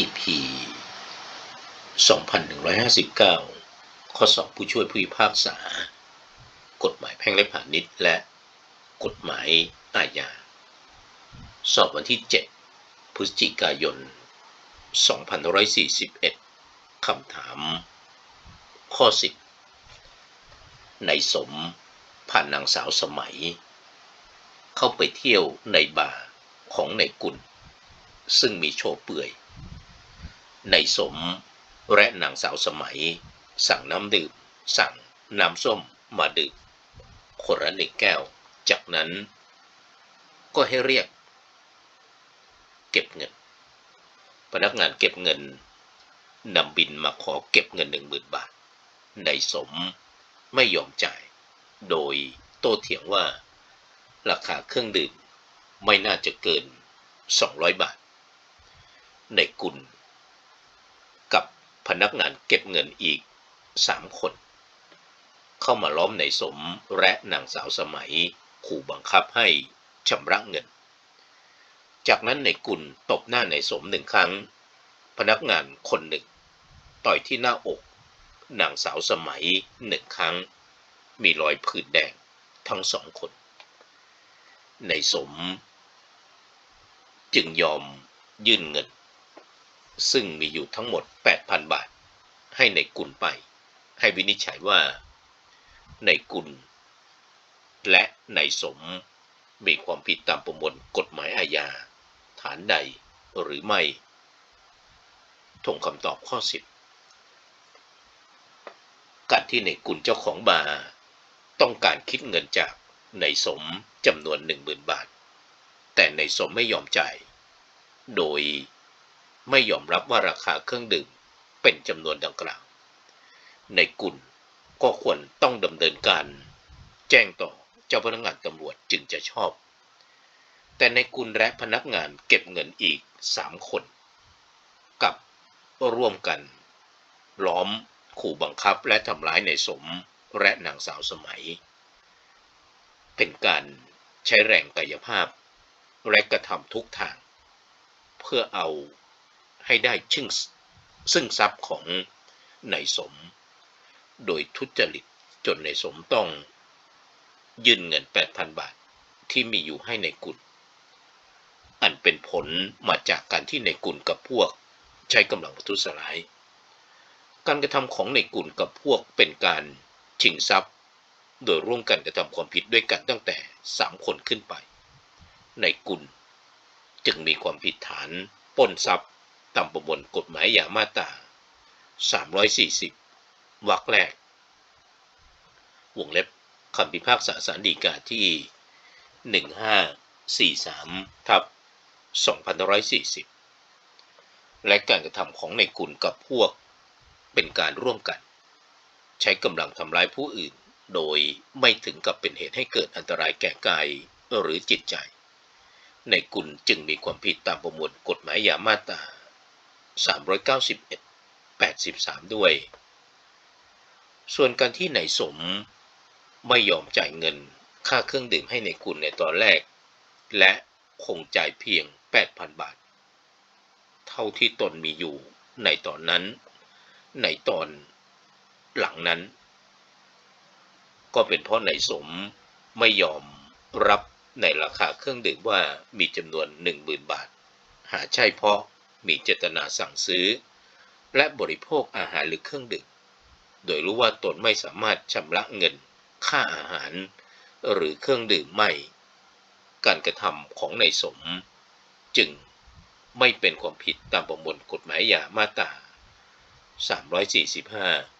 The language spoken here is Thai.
EP 2159 ข้อสอบผู้ช่วยผู้พิพากษา กฎหมายแพ่งและพาณิชย์และกฎหมายอาญา สอบวันที่ 7 พฤศจิกายน 2541 คำถาม ข้อ 10 ในสมผ่านนางสาวสมัย เข้าไปเที่ยวในบาร์ของในกุลซึ่งมีโชว์เปื่อย ในสม และนางสาวสมัย สั่งน้ำดื่ม สั่งน้ำส้มมาดื่มคนละหนึ่งแก้ว จากนั้น ก็ให้เรียก เก็บเงิน พนักงานเก็บเงินนำบินมาขอเก็บเงินหนึ่งหมื่นบาท ในสมไม่ยอมจ่าย โดยโต้เถียงว่า ราคาเครื่องดื่มไม่น่าจะเกิน 200 บาท ในกุล พนักงานเก็บเงินอีก3คน เข้ามาล้อมในสมและนางสาวสมัยขู่บังคับให้ชำระเงิน จากนั้นในกุลตบหน้าในสมหนึ่งครั้ง พนักงานคนหนึ่ง ต่อยที่หน้าอกนางสาวสมัยหนึ่งครั้ง มีรอยผื่นแดงทั้งสองคน ในสม จึงยอมยื่นเงิน ซึ่งมีอยู่ทั้งหมด 8,000 บาท ให้ในกุลไป ให้วินิจฉัยว่าในกุล และในสมมีความผิดตามประมวลกฎหมายอาญา ฐานใดหรือไม่ทงคำตอบข้อ 10 การที่ในกุลเจ้าของบาร์ต้องการคิดเงินจากในสมจำนวน 10,000 บาท แต่ในสมไม่ยอมจ่าย โดย ไม่ยอมรับว่าราคาเครื่องดื่มเป็นจำนวนดังกล่าว ในกุลก็ควรต้องดำเนินการ แจ้งต่อเจ้าพนักงานตำรวจจึงจะชอบ แต่ในกุลและพนักงานเก็บเงินอีก3คน กับร่วมกัน ล้อมขู่บังคับและทำร้ายในสมและนางสาวสมัย เป็นการใช้แรงกายภาพและกระทำทุกทาง เพื่อเอา ให้ได้ชึ่งซึ่งทรัพย์ของนายสม โดยทุจริตจนนายสมต้องยื่นเงิน 8,000 บาทที่มีอยู่ให้ในกุลอันเป็นผลมาจากการที่ในกุลกับพวกใช้กำลังประทุษร้าย การกระทำของในกุลกับพวกเป็นการชิงทรัพย์ โดยร่วมกันกระทำความผิดด้วยกันตั้งแต่ 3 คนขึ้นไป ในกุลจึงมีความผิดฐานปล้นทรัพย์ ตามประมวลกฎหมายอย่ามาตรา 340 วรรคแรก วงเล็บคำพิพากษาสารดีกาที่ 1543 ทับ 2540 และการกระทำของในกุลกับพวกเป็นการร่วมกัน ใช้กำลังทำร้ายผู้อื่น โดยไม่ถึงกับเป็นเหตุให้เกิดอันตรายแก่กายหรือจิตใจ ในกุลจึงมีความผิดตามประมวลกฎหมายยามาตรา 391 83 ด้วย ส่วนการที่นายสมไม่ยอมจ่ายเงินค่าเครื่องดื่มให้ในกุลในตอนแรก และคงจ่ายเพียง 8,000 บาท เท่าที่ตนมีอยู่ในตอนนั้น ในตอนหลังนั้น ก็เป็นเพราะนายสมไม่ยอมรับในราคาเครื่องดื่มว่ามีจำนวน 10,000 บาท หาใช่เพราะ มีเจตนาสั่งซื้อ และบริโภคอาหารหรือเครื่องดื่มโดยรู้ว่าตนไม่สามารถชำระเงิน ค่าอาหาร หรือเครื่องดื่มไม่ การกระทำของในสม จึงไม่เป็นความผิดตามประมวลกฎหมายยามาตรา345